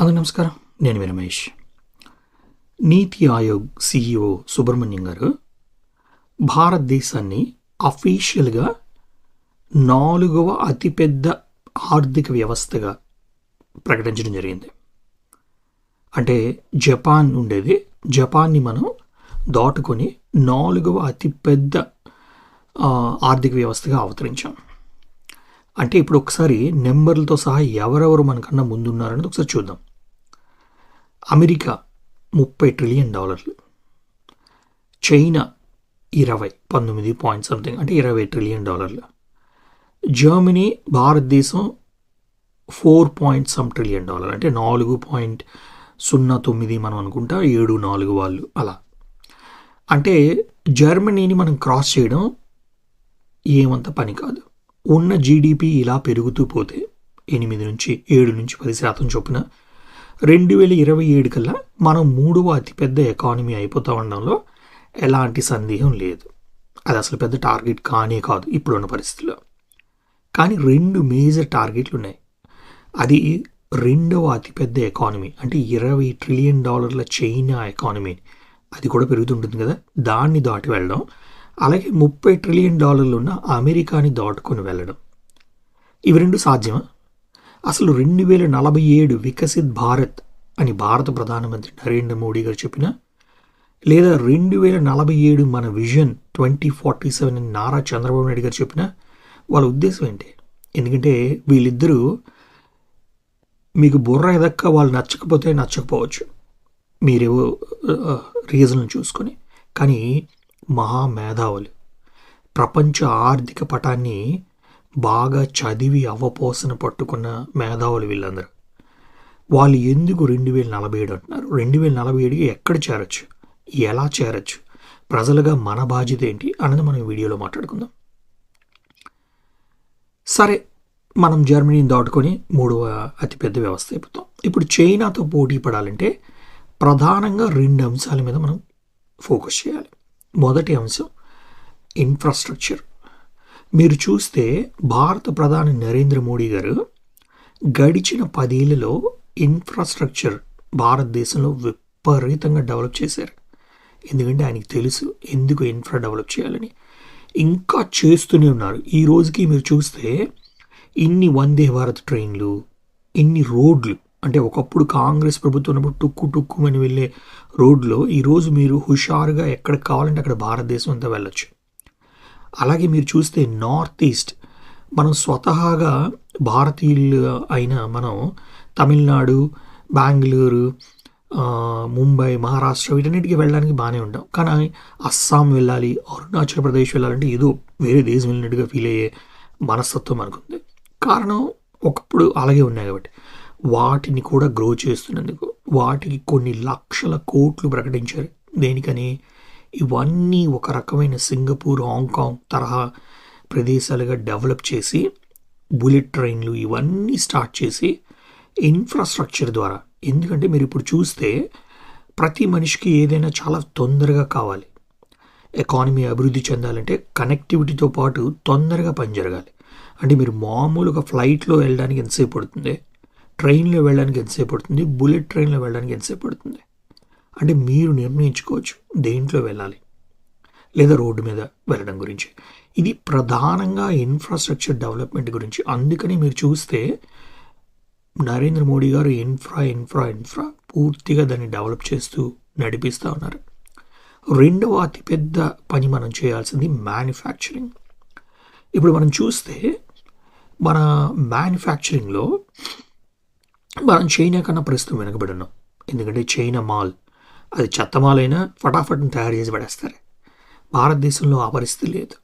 Hello నమస్కారం. నేను మీ రమేష్. నీతి Aayog CEO Subrahmanyam గారు భారతదేశాన్ని అఫీషియల్గా నాలుగవ అతిపెద్ద ఆర్థిక వ్యవస్థగా ప్రకటించడం జరిగింది. అంటే జపాన్ ఉండేది. జపాన్ని మనం దాటుకొని నాలుగవ అతిపెద్ద ఆర్థిక వ్యవస్థగా అవతరించాం. అంటే ఇప్పుడు ఒకసారి నెంబర్లతో సహా ఎవరెవరు మనకన్నా ముందున్నారనేది ఒకసారి చూద్దాం. అమెరికా ముప్పై ట్రిలియన్ డాలర్లు. చైనా ఇరవై పంతొమ్మిది పాయింట్ సంథింగ్ అంటే ఇరవై ట్రిలియన్ డాలర్లు. జర్మనీ భారతదేశం four point some trillion dollar అంటే నాలుగు పాయింట్ సున్నా తొమ్మిది మనం అనుకుంటా ఏడు నాలుగు వాళ్ళు అలా. అంటే జర్మనీని మనం క్రాస్ చేయడం ఏమంత పని కాదు. ఉన్న జీడిపి ఇలా పెరుగుతూ పోతే ఎనిమిది నుంచి ఏడు నుంచి పది శాతం చొప్పున రెండు వేల ఇరవై ఏడు కల్లా మనం మూడవ అతిపెద్ద ఎకానమీ అయిపోతా ఉండడంలో ఎలాంటి సందేహం లేదు. అది అసలు పెద్ద టార్గెట్ కానే కాదు ఇప్పుడున్న పరిస్థితుల్లో కానీ రెండు మేజర్ టార్గెట్లు ఉన్నాయి. అది రెండవ అతిపెద్ద ఎకానమీ అంటే ఇరవై ట్రిలియన్ డాలర్ల చైనా ఎకానమీ. అది కూడా పెరుగుతుంటుంది కదా. దాన్ని దాటి వెళ్ళడం అలాగే ముప్పై ట్రిలియన్ డాలర్లు ఉన్న అమెరికాని దాటుకొని వెళ్ళడం. ఇవి రెండు సాధ్యమా? అసలు రెండు వేల నలభై ఏడు వికసిత్ భారత్ అని భారత ప్రధానమంత్రి నరేంద్ర మోడీ గారు చెప్పిన? లేదా రెండు వేల నలభై ఏడు మన విజన్ ట్వంటీ ఫార్టీ సెవెన్ అని నారా చంద్రబాబు నాయుడు గారు చెప్పిన? వాళ్ళ ఉద్దేశం ఏంటి? ఎందుకంటే వీళ్ళిద్దరూ మీకు బుర్ర ఎదక్క వాళ్ళు నచ్చకపోతే నచ్చకపోవచ్చు. మీరేవో రీజన్లు చూసుకొని. కానీ మహా మేధావులు ప్రపంచ ఆర్థిక పటాన్ని బాగా చదివి అవపోసన పట్టుకున్న మేధావులు వీళ్ళందరూ. వాళ్ళు ఎందుకు రెండు వేల నలభై ఏడు అంటున్నారు? రెండు వేల నలభై ఏడుకి ఎక్కడ చేరచ్చు? ఎలా చేరచ్చు? ప్రజలుగా మన బాధ్యత ఏంటి? అన్నది మనం వీడియోలో మాట్లాడుకుందాం. సరే మనం జర్మనీని దాటుకొని మూడవ అతిపెద్ద వ్యవస్థ అయిపోతాం. ఇప్పుడు చైనాతో పోటీ పడాలంటే ప్రధానంగా రెండు అంశాల మీద మనం ఫోకస్ చేయాలి. మొదటి అంశం ఇన్ఫ్రాస్ట్రక్చర్ మీరు చూస్తే భారత ప్రధాని నరేంద్ర మోడీ గారు గడిచిన పదేళ్ళలో ఇన్ఫ్రాస్ట్రక్చర్ భారతదేశంలో విపరీతంగా డెవలప్ చేశారు. ఎందుకంటే ఆయనకి తెలుసు ఎందుకు ఇన్ఫ్రా డెవలప్ చేయాలని. ఇంకా చేస్తూనే ఉన్నారు. ఈ రోజుకి మీరు చూస్తే ఇన్ని వందే భారత్ ట్రైన్లు ఇన్ని రోడ్లు అంటే ఒకప్పుడు కాంగ్రెస్ ప్రభుత్వం ఉన్నప్పుడు టుక్కు టుక్కు అని వెళ్ళే రోడ్లో ఈరోజు మీరు హుషారుగా ఎక్కడ కావాలంటే అక్కడ భారతదేశం అంతా వెళ్ళొచ్చు. అలాగే మీరు చూస్తే నార్త్ ఈస్ట్ మనం స్వతహాగా భారతీయులు అయిన మనం తమిళనాడు బెంగళూరు ముంబై మహారాష్ట్ర వీటన్నిటికీ వెళ్ళడానికి బాగానే ఉంటాం. కానీ అస్సాం వెళ్ళాలి అరుణాచల్ ప్రదేశ్ వెళ్ళాలంటే ఏదో వేరే దేశం వెళ్ళినట్టుగా ఫీల్ అయ్యే మనస్తత్వం మనకుంది. కారణం ఒకప్పుడు అలాగే ఉన్నాయి కాబట్టి. వాటిని కూడా గ్రో చేస్తున్నందుకు వాటికి కొన్ని లక్షల కోట్లు ప్రకటించారు. దేనికని? ఇవన్నీ ఒక రకమైన సింగపూర్ హాంకాంగ్ తరహా ప్రదేశాలుగా డెవలప్ చేసి బుల్లెట్ ట్రైన్లు ఇవన్నీ స్టార్ట్ చేసి ఇన్ఫ్రాస్ట్రక్చర్ ద్వారా. ఎందుకంటే మీరు ఇప్పుడు చూస్తే ప్రతి మనిషికి ఏదైనా చాలా తొందరగా కావాలి. ఎకానమీ అభివృద్ధి చెందాలంటే కనెక్టివిటీతో పాటు తొందరగా పని జరగాలి. అంటే మీరు మామూలుగా ఫ్లైట్లో వెళ్ళడానికి ఎంతసేపు పడుతుంది? ట్రైన్లో వెళ్ళడానికి ఎంతసేపు పడుతుంది? బుల్లెట్ ట్రైన్లో వెళ్ళడానికి ఎంతసేపు పడుతుంది? అంటే మీరు నిర్ణయించుకోవచ్చు దేంట్లో వెళ్ళాలి లేదా రోడ్డు మీద వెళ్ళడం గురించి. ఇది ప్రధానంగా ఇన్ఫ్రాస్ట్రక్చర్ డెవలప్మెంట్ గురించి. అందుకని మీరు చూస్తే నరేంద్ర మోడీ గారు ఇన్ఫ్రా ఇన్ఫ్రా ఇన్ఫ్రా పూర్తిగా దాన్ని డెవలప్ చేస్తూ నడిపిస్తూ ఉన్నారు. రెండవ అతిపెద్ద పని మనం చేయాల్సింది మ్యానుఫ్యాక్చరింగ్. ఇప్పుడు మనం చూస్తే మన మ్యానుఫ్యాక్చరింగ్లో మనం చైనా కన్నా ప్రస్తుతం వెనకబడి ఉన్నాం ఎందుకంటే చైనా మాల్ అది చెత్త మాల్ అయినా ఫటాఫట్ని తయారు చేసి పడేస్తారు. భారతదేశంలో ఆ పరిస్థితి లేదు.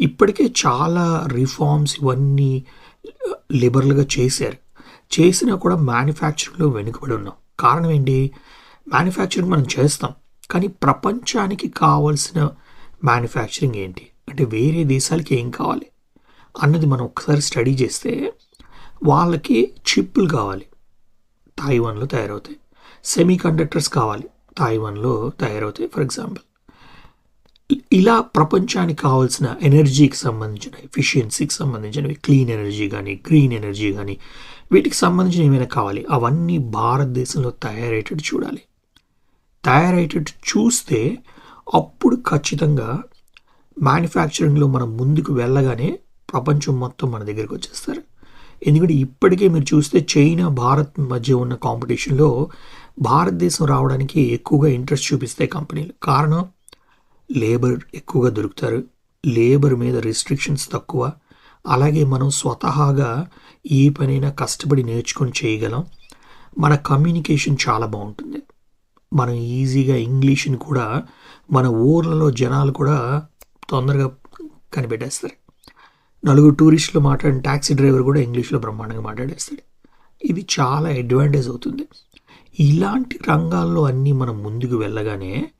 ఇప్పటికే చాలా రిఫార్మ్స్ ఇవన్నీ లిబరల్గా చేశారు. చేసినా కూడా మ్యానుఫ్యాక్చరింగ్లో వెనుకబడి ఉన్నాం. కారణం ఏంటి? మ్యానుఫ్యాక్చరింగ్ మనం చేస్తాం. కానీ ప్రపంచానికి కావాల్సిన మ్యానుఫ్యాక్చరింగ్ ఏంటి? అంటే వేరే దేశాలకి ఏం కావాలి? అన్నది మనం ఒకసారి స్టడీ చేస్తే వాళ్ళకి చిప్పులు కావాలి. తాయివాన్లో తయారవుతాయి. సెమీ కండక్టర్స్ కావాలి తాయివాన్లో తయారవుతాయి. ఫర్ ఎగ్జాంపుల్ ఇలా ప్రపంచానికి కావాల్సిన ఎనర్జీకి సంబంధించిన ఎఫిషియన్సీకి సంబంధించినవి క్లీన్ ఎనర్జీ కానీ గ్రీన్ ఎనర్జీ కానీ వీటికి సంబంధించిన ఏమైనా కావాలి? అవన్నీ భారతదేశంలో తయారయ్యేటట్టు చూడాలి. తయారయ్యేటట్టు చూస్తే అప్పుడు ఖచ్చితంగా మ్యానుఫ్యాక్చరింగ్లో మనం ముందుకు వెళ్ళగానే ప్రపంచం మొత్తం మన దగ్గరికి వచ్చేస్తారు. ఎందుకంటే ఇప్పటికే మీరు చూస్తే చైనా భారత్ మధ్య ఉన్న కాంపిటీషన్లో భారతదేశం రావడానికి ఎక్కువగా ఇంట్రెస్ట్ చూపిస్తాయి కంపెనీలు. కారణం లేబర్ ఎక్కువగా దొరుకుతారు. లేబర్ మీద రిస్ట్రిక్షన్స్ తక్కువ. అలాగే మనం స్వతహాగా ఏ పనైనా కష్టపడి నేర్చుకొని చేయగలం. మన కమ్యూనికేషన్ చాలా బాగుంటుంది. మనం ఈజీగా ఇంగ్లీష్ని కూడా మన ఊర్లలో జనాలు కూడా తొందరగా కనిపెట్టేస్తారు. నలుగురు టూరిస్టులు మాట్లాడిన ట్యాక్సీ డ్రైవర్ కూడా ఇంగ్లీష్లో బ్రహ్మాండంగా మాట్లాడేస్తాడు. ఇది చాలా అడ్వాంటేజ్ అవుతుంది. ఇలాంటి రంగాల్లో అన్నీ మనం ముందుకు వెళ్ళగానే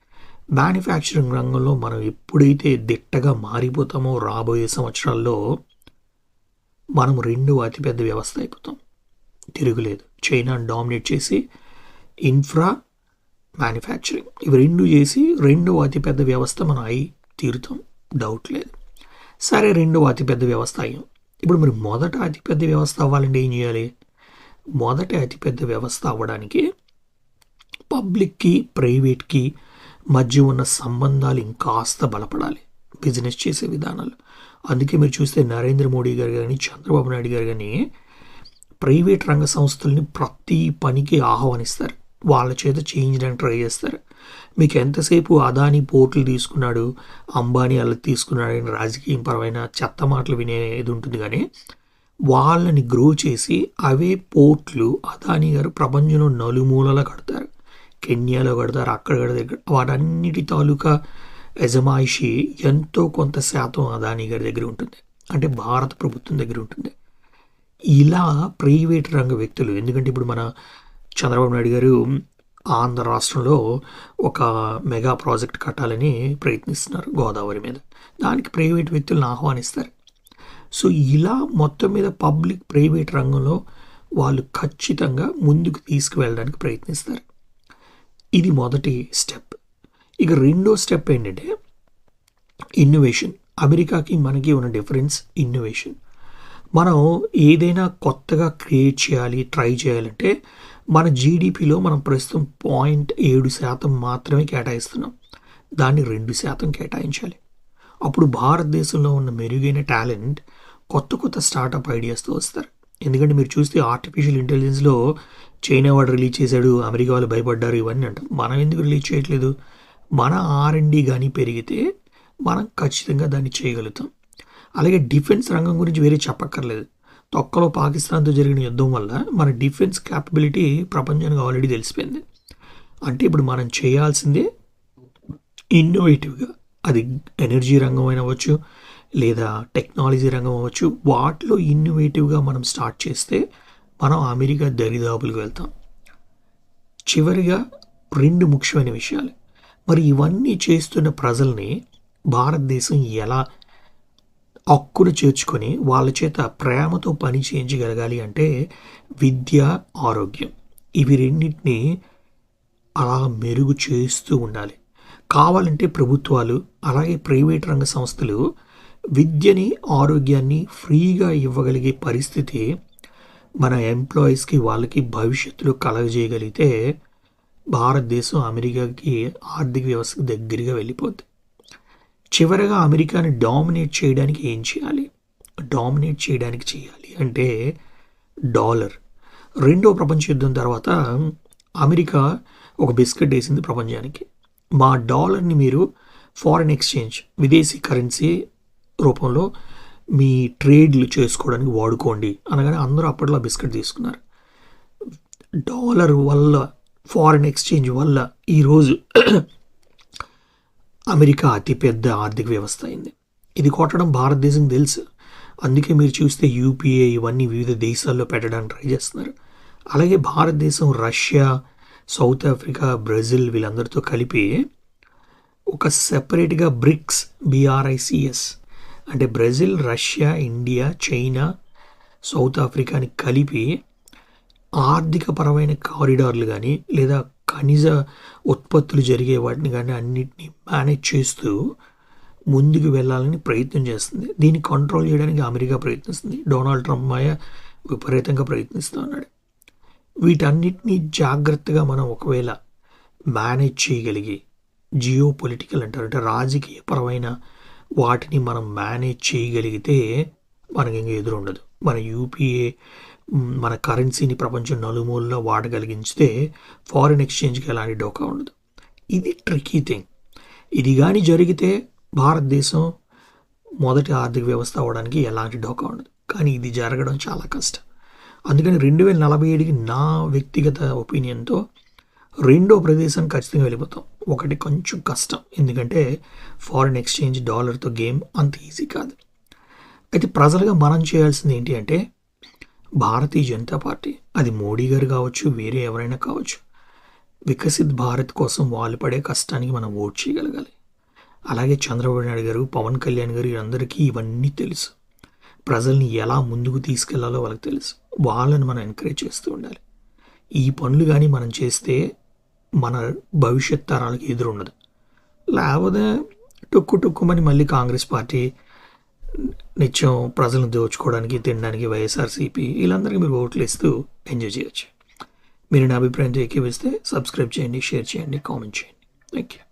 మ్యానుఫ్యాక్చరింగ్ రంగంలో మనం ఎప్పుడైతే దిట్టగా మారిపోతామో రాబోయే సంవత్సరాల్లో మనం రెండవ అతిపెద్ద వ్యవస్థ అయిపోతాం. తిరుగులేదు. చైనాను డామినేట్ చేసి ఇన్ఫ్రా మ్యానుఫ్యాక్చరింగ్. ఇవి రెండు చేసి రెండవ అతిపెద్ద వ్యవస్థ మనం అయి తీరుతాం. డౌట్ లేదు. సరే రెండవ అతిపెద్ద వ్యవస్థ అయ్యాం. ఇప్పుడు మరి మొదట అతిపెద్ద వ్యవస్థ అవ్వాలంటే ఏం చేయాలి? మొదట అతిపెద్ద వ్యవస్థ అవ్వడానికి పబ్లిక్కి ప్రైవేట్కి మధ్య ఉన్న సంబంధాలు ఇంకాస్త బలపడాలి. బిజినెస్ చేసే విధానాలు. అందుకే మీరు చూస్తే నరేంద్ర మోడీ గారు కానీ చంద్రబాబు నాయుడు గారు కానీ ప్రైవేట్ రంగ సంస్థల్ని ప్రతి పనికి ఆహ్వానిస్తారు. వాళ్ళ చేత చేయించడానికి ట్రై చేస్తారు. మీకు ఎంతసేపు అదాని పోర్టులు తీసుకున్నాడు అంబానీ అలా తీసుకున్నాడు అని రాజకీయం పరమైన చెత్త మాటలు వినేది ఉంటుంది కానీ వాళ్ళని గ్రో చేసి అవే పోర్ట్లు అదాని గారు ప్రపంచంలో నలుమూలలా కడతారు. కెన్యాలో కడతారు అక్కడ కడతారు వాటన్నిటి తాలూకా యజమాయిషి ఎంతో కొంత శాతం అదాని గారి దగ్గర ఉంటుంది. అంటే భారత ప్రభుత్వం దగ్గర ఉంటుంది. ఇలా ప్రైవేట్ రంగ వ్యక్తులు ఎందుకంటే ఇప్పుడు మన చంద్రబాబు నాయుడు గారు ఆంధ్ర రాష్ట్రంలో ఒక మెగా ప్రాజెక్ట్ కట్టాలని ప్రయత్నిస్తున్నారు గోదావరి మీద. దానికి ప్రైవేట్ వ్యక్తులను ఆహ్వానిస్తారు. సో ఇలా మొత్తం మీద పబ్లిక్ ప్రైవేట్ రంగంలో వాళ్ళు ఖచ్చితంగా ముందుకు తీసుకువెళ్ళడానికి ప్రయత్నిస్తారు. ఇది మొదటి స్టెప్. ఇక రెండో స్టెప్ ఏంటంటే ఇన్నోవేషన్. అమెరికాకి మనకి ఉన్న డిఫరెన్స్ ఇన్నోవేషన్. మనం ఏదైనా కొత్తగా క్రియేట్ చేయాలి ట్రై చేయాలంటే మన జీడిపిలో మనం ప్రస్తుతం పాయింట్ ఏడు శాతం మాత్రమే కేటాయిస్తున్నాం. దాన్ని రెండు శాతం కేటాయించాలి. అప్పుడు భారతదేశంలో ఉన్న మెరుగైన టాలెంట్ కొత్త కొత్త స్టార్టప్ ఐడియాస్తో వస్తారు. ఎందుకంటే మీరు చూస్తే ఆర్టిఫిషియల్ ఇంటెలిజెన్స్లో చైనా వాడు రిలీజ్ చేశాడు అమెరికా వాళ్ళు భయపడ్డారు ఇవన్నీ అంటారు. మనం ఎందుకు రిలీజ్ చేయట్లేదు? మన ఆర్ఎండి కానీ పెరిగితే మనం ఖచ్చితంగా దాన్ని చేయగలుగుతాం. అలాగే డిఫెన్స్ రంగం గురించి వేరే చెప్పక్కర్లేదు. తొక్కలో పాకిస్తాన్తో జరిగిన యుద్ధం వల్ల మన డిఫెన్స్ క్యాపబిలిటీ ప్రపంచానికి ఆల్రెడీ తెలిసిపోయింది. అంటే ఇప్పుడు మనం చేయాల్సిందే ఇన్నోవేటివ్గా అది ఎనర్జీ రంగం అయినవచ్చు అవ్వచ్చు లేదా టెక్నాలజీ రంగం అవ్వచ్చు వాటిలో ఇన్నోవేటివ్గా మనం స్టార్ట్ చేస్తే మనం అమెరికా దరిదాపులకు వెళ్తాం. చివరిగా రెండు ముఖ్యమైన విషయాలు. మరి ఇవన్నీ చేస్తున్న ప్రజల్ని భారతదేశం ఎలా హక్కును చేర్చుకొని వాళ్ళ చేత ప్రేమతో పని చేయించగలగాలి అంటే విద్య ఆరోగ్యం. ఇవి రెండింటినీ అలా మెరుగు చేస్తూ ఉండాలి. కావాలంటే ప్రభుత్వాలు అలాగే ప్రైవేట్ రంగ సంస్థలు విద్యని ఆరోగ్యాన్ని ఫ్రీగా ఇవ్వగలిగే పరిస్థితి మన ఎంప్లాయీస్కి వాళ్ళకి భవిష్యత్తులో కలగజేయగలిగితే భారతదేశం అమెరికాకి ఆర్థిక వ్యవస్థకు దగ్గరగా వెళ్ళిపోద్ది. చివరగా అమెరికాని డామినేట్ చేయడానికి ఏం చేయాలి? డామినేట్ చేయడానికి చేయాలి అంటే డాలర్. రెండో ప్రపంచ యుద్ధం తర్వాత అమెరికా ఒక బిస్కెట్ వేసింది ప్రపంచానికి. మా డాలర్ని మీరు ఫారిన్ ఎక్స్చేంజ్ విదేశీ కరెన్సీ రూపంలో మీ ట్రేడ్లు చేసుకోవడానికి వాడుకోండి అనగానే అందరూ అప్పట్లో బిస్కెట్ తీసుకున్నారు. డాలర్ వల్ల ఫారిన్ ఎక్స్చేంజ్ వల్ల ఈరోజు అమెరికా అతిపెద్ద ఆర్థిక వ్యవస్థ అయింది. ఇది కొట్టడం భారతదేశం తెలుసు. అందుకే మీరు చూస్తే యూపీఏ ఇవన్నీ వివిధ దేశాల్లో పెట్టడానికి ట్రై చేస్తున్నారు. అలాగే భారతదేశం రష్యా సౌత్ ఆఫ్రికా బ్రెజిల్ వీళ్ళందరితో కలిపి ఒక సెపరేట్గా బ్రిక్స్ బీఆర్ఐసిఎస్ అంటే Brazil Russia India China South ఆఫ్రికాని కలిపి ఆర్థికపరమైన కారిడార్లు కానీ లేదా ఖనిజ ఉత్పత్తులు జరిగే వాటిని కానీ అన్నిటినీ మేనేజ్ చేస్తూ ముందుకు వెళ్ళాలని ప్రయత్నం చేస్తుంది. దీన్ని కంట్రోల్ చేయడానికి అమెరికా ప్రయత్నిస్తుంది. డొనాల్డ్ ట్రంప్ మాయ విపరీతంగా ప్రయత్నిస్తూ ఉన్నాడు. వీటన్నిటినీ జాగ్రత్తగా మనం ఒకవేళ మేనేజ్ చేయగలిగి జియో పొలిటికల్ అంటారు అంటే రాజకీయపరమైన వాటిని మనం మేనేజ్ చేయగలిగితే మనకి ఇంకా ఎదురుండదు మన యూపీఏ మన కరెన్సీని ప్రపంచం నలుమూలలో వాడగలిగించితే ఫారిన్ ఎక్స్చేంజ్కి ఎలాంటి డోకా ఉండదు. ఇది ట్రికీ థింగ్ ఇది కానీ జరిగితే భారతదేశం మొదటి ఆర్థిక వ్యవస్థ అవ్వడానికి ఎలాంటి డోకా ఉండదు. కానీ ఇది జరగడం చాలా కష్టం. అందుకని రెండు వేల నలభై ఏడుకి నా వ్యక్తిగత ఒపీనియన్తో రెండో ప్రదేశం ఖచ్చితంగా వెళ్ళిపోతాం. ఒకటి కొంచెం కష్టం. ఎందుకంటే ఫారిన్ ఎక్స్చేంజ్ డాలర్తో గేమ్ అంత ఈజీ కాదు. అయితే ప్రజలుగా మనం చేయాల్సింది ఏంటి అంటే భారతీయ జనతా పార్టీ అది మోడీ గారు కావచ్చు వేరే ఎవరైనా కావచ్చు వికసిత్ భారత్ కోసం వాళ్ళు పడే కష్టానికి మనం ఓట్ చేయగలగాలి. అలాగే చంద్రబాబు నాయుడు గారు పవన్ కళ్యాణ్ గారు అందరికీ ఇవన్నీ తెలుసు. ప్రజల్ని ఎలా ముందుకు తీసుకెళ్ళాలో వాళ్ళకి తెలుసు. వాళ్ళని మనం ఎంకరేజ్ చేస్తూ ఉండాలి. ఈ పనులు కానీ మనం చేస్తే మన భవిష్యత్ తరాలకు ఎదురుండదు. లేకపోతే టొక్కు టొక్కుమని మళ్ళీ కాంగ్రెస్ పార్టీ నిత్యం ప్రజలను దోచుకోవడానికి తినడానికి వైఎస్ఆర్సీపీ వీళ్ళందరికీ మీరు ఓట్లు ఇస్తూ ఎంజాయ్ చేయొచ్చు. మీరు నా అభిప్రాయంతో ఏకీవిస్తే సబ్స్క్రైబ్ చేయండి షేర్ చేయండి కామెంట్ చేయండి. Thank you